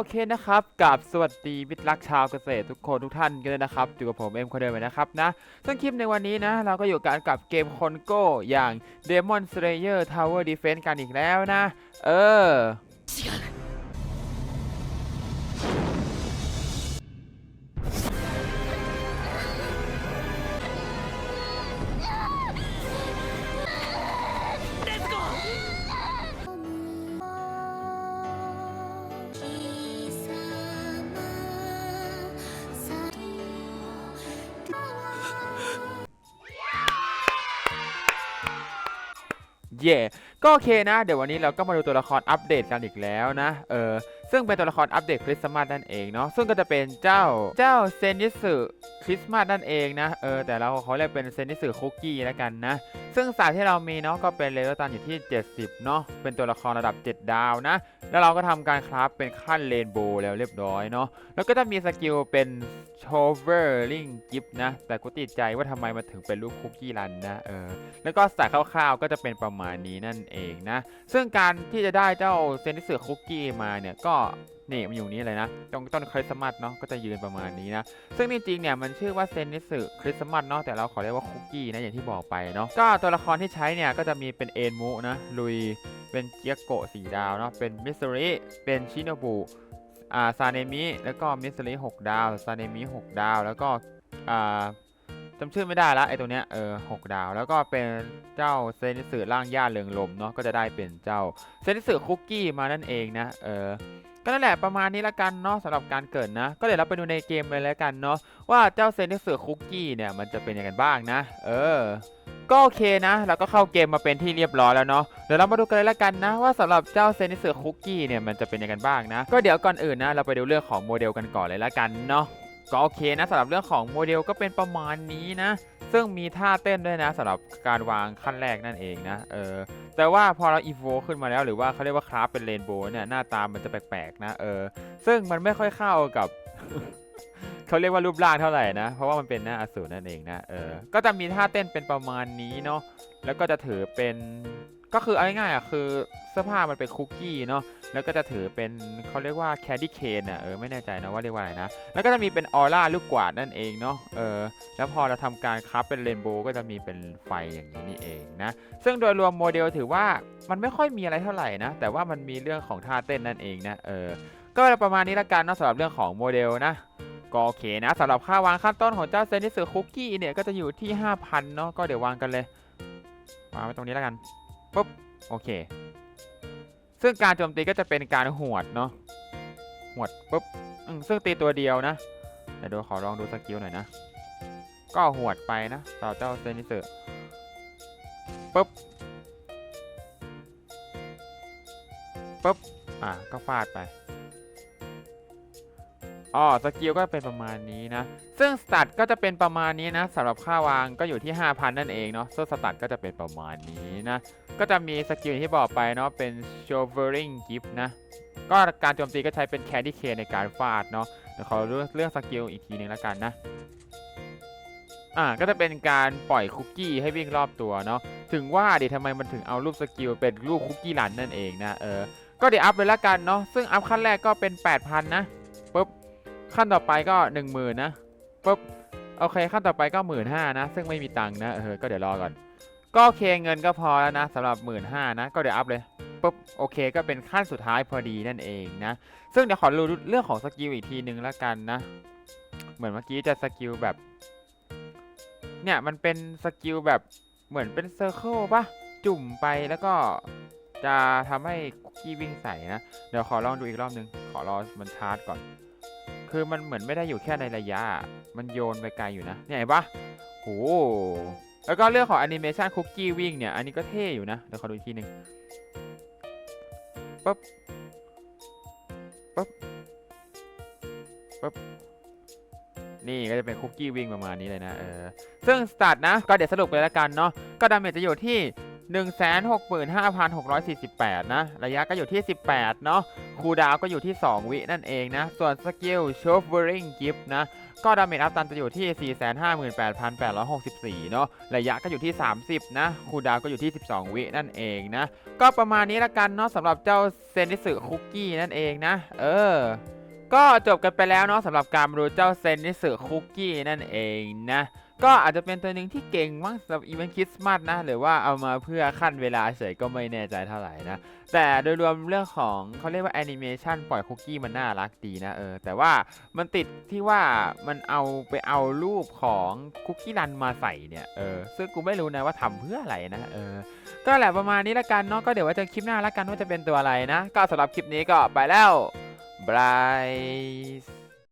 โอเคนะครับกับสวัสดีมิตรรักชาวเกษตรทุกคนทุกท่านกันเลยนะครับอยู่กับผมเอ็มคนเดิมนะครับนะซึ่งคลิปในวันนี้นะ เราก็อยู่กันกับเกมคอนโก้อย่าง Demon Slayer Tower Defense กันอีกแล้วนะ เออ เย่ ก็โอเคนะ เดี๋ยววันนี้เราก็มาดูตัวละครอัปเดตกันอีกแล้วนะเออซึ่งเป็นตัวละครอัปเดตคริสต์มาสนั่นเองเนาะซึ่งก็จะเป็นเจ้าเจ้าเซนิสึคริสต์มาสนั่นเองนะเออแต่เราเขาเรียกเป็นเซนิสึคุกกี้แล้วกันนะ ซึ่งสายที่เรามีเนาะก็เป็นเลเวลตันอยู่ที่ 70เนาะเป็นตัวละครระดับ 7 ดาวนะ แล้วเราก็ทำการคราฟเป็นขั้นเรนโบว์แล้วเรียบร้อยเนาะแล้วก็จะมีสกิลเป็น c h o v e r l i n g gift นะ แต่กูติดใจว่าทำไมมันถึงเป็นรูปคุกกี้รันนะเออแล้วก็สายคร่าวๆก็จะเป็นประมาณนี้นั่นเองนะ ซึ่งการที่จะได้เจ้าเซนิสึคุกกี้มาเนี่ยก็นี่มันอยู่นี่เลยนะตรงต้นคริสต์มาสเนาะก็จะยืนประมาณนี้นะ ซึ่งจริงๆเนี่ยมันชื่อว่าเซนติสึคริสต์มาสเนาะแต่เราขอเรียกว่าคุกกี้นะอย่างที่บอกไปเนาะก็ตัวละครที่ใช้เนี่ยก็จะมีเป็นเอนมุนะลุยเป็นเกียโกะสีดาวเนาะเป็นมิสซิริเป็นชิโนบุอ่าซาเนมิแล้วก็มิสซิริหกดาวซาเนมิหกดาว แล้วก็อ่า จำชื่อไม่ได้ละไอตัวเนี้ยเออหกดาว แล้วก็เป็นเจ้าเซนิสึร่างย่าเรืองลมเนาะก็จะได้เป็นเจ้าเซนิสึคุกกี้มานั่นเองนะเออก็นั่นแหละประมาณนี้ละกันเนาะสำหรับการเกิดนะ ก็เดี๋ยวเราไปดูในเกมเลยแล้วกันเนาะว่าเจ้าเซนิสึคุกกี้เนี่ยมันจะเป็นยังไงบ้างนะ เออก็โอเคนะเราก็เข้าเกมมาเป็นที่เรียบร้อยแล้วเนาะเดี๋ยวเรามาดูกันเลยละกันนะ ว่าสำหรับเจ้าเซนิสึคุกกี้เนี่ยมันจะเป็นยังไงบ้างนะ ก็เดี๋ยวก่อนอื่นนะ เราไปดูเรื่องของโมเดลกันก่อนเลยละกันเนาะ ก็โอเคนะสำหรับเรื่องของโมเดลก็เป็นประมาณนี้นะ ซึ่งมีท่าเต้นด้วยนะสำหรับการวางขั้นแรกนั่นเองนะเออแต่ว่าพอเราอีโวขึ้นมาแล้วหรือว่าเขาเรียกว่าคราฟเป็นเรนโบว์เนี่ยหน้าตามันจะแปลกๆนะเออซึ่งมันไม่ค่อยเข้ากับเขาเรียกว่ารูปร่างเท่าไหร่นะ เพราะว่ามันเป็นหน้าอสูรนั่นเองนะเออก็จะมีท่าเต้นเป็นประมาณนี้เนาะแล้วก็จะถือเป็น ก็คือเอาง่ายๆอะคือเสื้อผ้ามันเป็นคุกกี้เนาะแล้วก็จะถือเป็นเขาเรียกว่าแคดดี้เคนอะเออไม่แน่ใจนะว่าเรียกว่าอะไรนะ แล้วก็จะมีเป็นออร่าลูกกวาดนั่นเองเนาะเออแล้วพอเราทำการคราฟเป็นเรนโบว์ก็จะมีเป็นไฟอย่างนี้นี่เองนะ ซึ่งโดยรวมโมเดลถือว่ามันไม่ค่อยมีอะไรเท่าไหร่นะ แต่ว่ามันมีเรื่องของท่าเต้นนั่นเองนะเออก็ประมาณนี้ละกันเนาะสำหรับเรื่องของโมเดลนะก็โอเคนะสำหรับค่าวางขั้นต้นของเจ้าเซนิสึคุกกี้เนี่ยก็จะอยู่ที่ 5,000เนาะก็เดี๋ยววางกันเลยวางไว้ตรงนี้แล้วกัน ปุ๊บโอเค ซึ่งการโจมตีก็จะเป็นการหวดเนาะหวดปุ๊บซึ่งตีตัวเดียวนะเดี๋ยวดูขอลองดูสกิลหน่อยนะ ก็หวดไปนะต่อเจ้าเซนิสึปุ๊บปุ๊บอะก็ฟาดไป อ๋อสกิลก็เป็นประมาณนี้นะ ซึ่งสตัดก็จะเป็นประมาณนี้นะสำหรับค่าวางก็อยู่ที่ 5,000 นั่นเองเนาะส่วนสตัดก็จะเป็นประมาณนี้นะ ก็จะมีสกิลที่บอกไปเนาะเป็น showering gift นะ ก็การโจมตีก็ใช้เป็น candy cane ในการฟาดเนาะเดี๋ยวขอเลือกเลือกสกิลอีกทีหนึงแล้วกันนะอ่าก็จะเป็นการปล่อยคุกกี้ให้วิ่งรอบตัวเนาะถึงว่าดิทำไมมันถึงเอารูปสกิลเป็นรูปคุกกี้รันนั่นเองนะเออก็เดี๋ยวอัพเลยละกันเนาะซึ่งอัพขั้นแรกก็เป็น 8,000 นะ ขั้นต่อไปก็10,000นะปุ๊บโอเคขั้นต่อไปก็15,000นะ ซึ่งไม่มีตังค์นะเออก็เดี๋ยวรอก่อน ก็โอเคเงินก็พอแล้วนะสำหรับ15,000นะ ก็เดี๋ยวอัพเลยปุ๊บโอเคก็เป็นขั้นสุดท้ายพอดีนั่นเองนะ ซึ่งเดี๋ยวขอรู้เรื่องของสกิลอีกทีนึงแล้วกันนะ เหมือนเมื่อกี้จะสกิลแบบ เนี่ยมันเป็นสกิลแบบเหมือนเป็นเซอร์เคิลปะจุ่มไปแล้วก็จะทำให้คุกกี้วิ่งใส่นะ เดี๋ยวขอลองดูอีกรอบนึง ขอรอมันชาร์จก่อน คือมันเหมือนไม่ได้อยู่แค่ในระยะ มันโยนไปไกลอยู่นะ เนี่ยเห็นปะโห แล้วก็เรื่องของแอนิเมชันคุกกี้วิ่งเนี่ย อันนี้ก็เท่อยู่นะ เดี๋ยวขอดูอีกทีหนึ่งปุ๊บปุ๊บปุ๊บ นี่ก็จะเป็นคุกกี้วิ่งประมาณนี้เลยนะ เออ ซึ่งสตาร์ทนะ ก็เดี๋ยวสรุปไปแล้วกันเนาะ ก็ดาเมจจะอยู่ที่ 165,648 นะ ระยะก็อยู่ที่ 18 เนาะคูดาวก็อยู่ที่ 2 วินั่นเองนะ ส่วนสกิล s h o v e r i n g Gift นะ ก็ดาเมจอัพตันจะอยู่ที่ 458,864 เนาะระยะก็อยู่ที่ 30 นะ คูดาวก็อยู่ที่ 12 วินั่นเองนะ ก็ประมาณนี้ละกันเนาะสำหรับเจ้าเซนิสึคุกกี้นั่นเองนะ เออก็จบกันไปแล้วเนาะสำหรับการรู้เจ้าเซนิสึคุกกี้นั่นเองนะ ก็อาจจะเป็นตัวหนึ่งที่เก่งมั้งสำหรับอีเวนต์คริสต์มาสนะ หรือว่าเอามาเพื่อขั้นเวลาเฉยก็ไม่แน่ใจเท่าไหร่นะ แต่โดยรวมเรื่องของเขาเรียกว่าแอนิเมชันปล่อยคุกกี้มันน่ารักดีนะเออ แต่ว่ามันติดที่ว่ามันเอาไปเอารูปของคุกกี้รันมาใส่เนี่ยเออซึ่งกูไม่รู้นะว่าทำเพื่ออะไรนะเออก็แหละประมาณนี้ละกันเนาะก็เดี๋ยวว่าจะคลิปหน้าละกันว่าจะเป็นตัวอะไรนะ ก็สำหรับคลิปนี้ก็ไปแล้วบาย